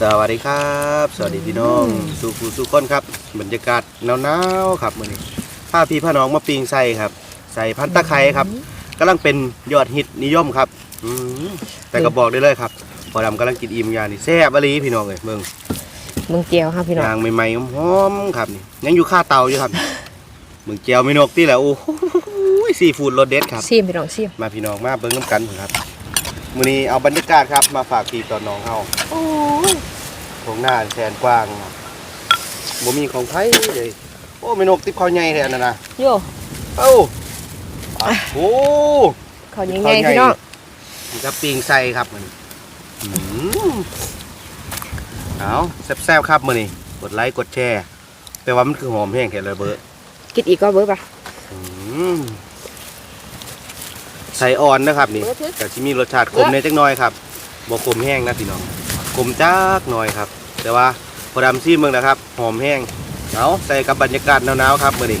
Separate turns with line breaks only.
สวัสดีครับ สวัสดีพี่น้องสู่ผู้สู่คนครับบรรยากาศหนาวๆครับมื้อนี้พาพี่พาน้องมาปิงใส่ครับ ใส่พันตะไคร้ครับกำลังเป็นยอดฮิตนิยมครับอืมแต่ก็บอกได้เลยครับพอดำกำลังกินอิ่มยานี่แซ่บอหลีพี่น้องเอ้ยเบิ่ง
เมืองเจียวครับพี่น้อง
ยางใหม่ๆหอมๆครับนี่ยังอยู่ค่าเตาอยู่ครับเบิ่งเจียวไม่นกที่แหละโอ้โหซีฟู้ดรสเด็ดครับ
ซีมพี่น้องซีม
มาพี่น้องมาเบิ่งน้ำกันเถอะครับ มื้อนี้เอาบรรยากาศครับมาฝากพี่ต่อน้องเฮาโอ้ยทงหน้าแสนกว้างครับบ่มีของไผเลยโอ้แม่นกติบเขาใหญ่แท้อันนั้นน่ะ
โย
เอ้าอะโอ้
เขายังไงพี่น้อง
นี่ครับปิงใส่ครับมันอืมเอาแซ่บๆครับมื้อนี้กดไลค์กดแชร์แปลว่ามันคือหอมแห้งแท้เลยเบิด
กินอีกก็เบิร์ปะ
อืม ใส่อ่อนนะครับนี่
เบิดเถอะ
แต่ที่มีรสชาติขมในจักหน่อยครับบ่ขมแห้งนะพี่น้องขมจักหน่อยครับ แต่ว่าพอดำซีเมืองนะครับหอมแห้งเอาใส่กับบรรยากาศหนาวๆครับมื้อนี้